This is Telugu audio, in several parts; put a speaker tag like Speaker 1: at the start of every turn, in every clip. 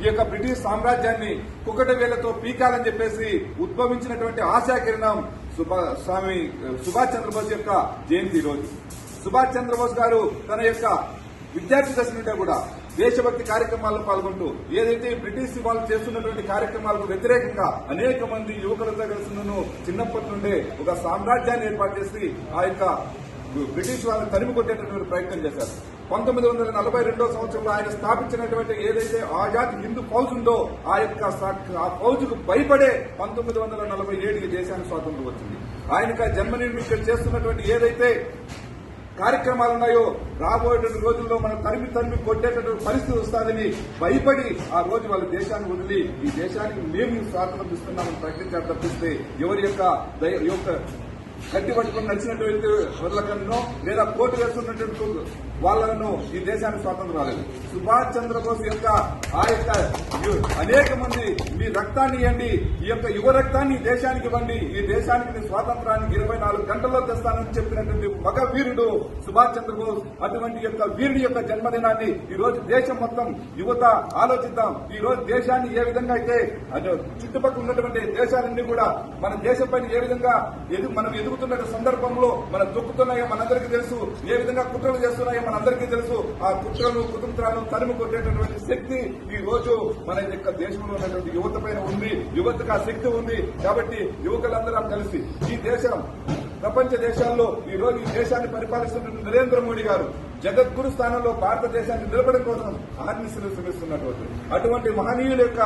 Speaker 1: ఈ యొక్క బ్రిటిష్ సామ్రాజ్యాన్ని కుకట వేలతో పీకాలని చెప్పేసి ఉద్భవించినటువంటి ఆశాకిరణం సుభా స్వామి సుభాష్ చంద్రబోస్ యొక్క జయంతి రోజు సుభాష్ చంద్రబోస్ గారు తన యొక్క విద్యార్థి దశ నుండే కూడా దేశభక్తి కార్యక్రమాల్లో పాల్గొంటూ ఏదైతే బ్రిటిష్ వాళ్ళు చేస్తున్నటువంటి కార్యక్రమాలకు వ్యతిరేకంగా అనేక మంది యువకులతో కలిసి చిన్నప్పటి నుండే ఒక సామ్రాజ్యాన్ని ఏర్పాటు చేసి ఆ యొక్క బ్రిటిష్ వాళ్ళని తరిమి కొట్టేటటువంటి ప్రయత్నం చేశారు. పంతొమ్మిది వందల నలభై రెండో సంవత్సరంలో ఆయన స్థాపించినటువంటి ఏదైతే ఆజాద్ హిందూ ఫౌజ్ ఉందో ఆ యొక్క ఆ ఫౌజ్కు భయపడే పంతొమ్మిది వందల నలభై ఏడుకి దేశానికి స్వాతంత్రం వచ్చింది. ఆయనకు జన్మ నిర్మించి చేస్తున్నటువంటి ఏదైతే కార్యక్రమాలు ఉన్నాయో రాబోయేటువంటి రోజుల్లో మనం తరిమి తరిమి కొట్టేటటువంటి పరిస్థితి వస్తుందని భయపడి ఆ రోజు వాళ్ళ దేశాన్ని వదిలి ఈ దేశానికి మేము స్వాతంత్రం ఇస్తున్నామని ప్రకటించారు తప్పిస్తే ఎవరి యొక్క యొక్క కట్టి పట్టుకుని నడిచినటువంటి వదలకన్నో లేదా కోర్టు వేస్తున్నటువంటి వాళ్ళను ఈ దేశానికి స్వాతంత్రం రాలేదు. సుభాష్ చంద్రబోస్ యొక్క ఆ యొక్క అనేక మంది మీ రక్తాన్ని ఇవ్వండి ఈ యొక్క యువ రక్తాన్ని దేశానికి ఇవ్వండి ఈ దేశానికి నీ స్వాతంత్రానికి ఇరవై నాలుగు గంటల్లో తెస్తానని చెప్పినటువంటి మగ వీరుడు సుభాష్ చంద్రబోస్ అటువంటి యొక్క వీరుడి యొక్క జన్మదినాన్ని ఈ రోజు దేశం మొత్తం యువత ఆలోచిద్దాం. ఈ రోజు దేశాన్ని ఏ విధంగా అయితే చుట్టుపక్కల ఉన్నటువంటి దేశాలన్నీ కూడా మన దేశం పైన ఏ విధంగా మనం మనం తిరుగుతున్న సందర్భంలో మనం దొక్కుతున్నాయో మనందరికీ తెలుసు. ఏ విధంగా కుట్రలు చేస్తున్నాయో మనందరికీ తెలుసు. ఆ కుట్రలు కుతంత్రాలను తరిమి కొట్టేటటువంటి శక్తి ఈ రోజు మన యొక్క దేశంలో ఉన్నటువంటి యువత పైన ఉంది. యువతకు ఆ శక్తి ఉంది. కాబట్టి యువకులందరం కలిసి ఈ దేశం ప్రపంచ దేశాల్లో ఈ రోజు ఈ దేశాన్ని పరిపాలిస్తున్న నరేంద్ర మోడీ గారు జగద్గురు స్థానంలో భారతదేశాన్ని నిలబడడం కోసం ఆర్నిశలు శ్రమిస్తున్నటువంటి అటువంటి మహనీయుల యొక్క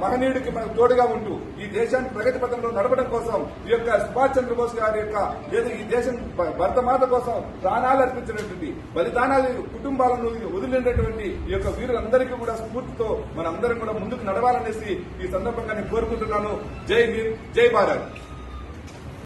Speaker 1: మహనీయుడికి మనకు తోడుగా ఉంటూ ఈ దేశాన్ని ప్రగతి పథంలో నడపడం కోసం ఈ యొక్క సుభాష్ చంద్రబోస్ గారి యొక్క లేదా ఈ దేశం భ- భరతమాత కోసం ప్రాణాలు అర్పించినటువంటి బలిదానాలు కుటుంబాలను వదిలినటువంటి ఈ యొక్క వీరులందరికీ కూడా స్ఫూర్తితో మనందరం కూడా ముందుకు నడవాలనేసి ఈ సందర్భంగా నేను కోరుకుంటున్నాను. జై భీమ్ జై భారత్.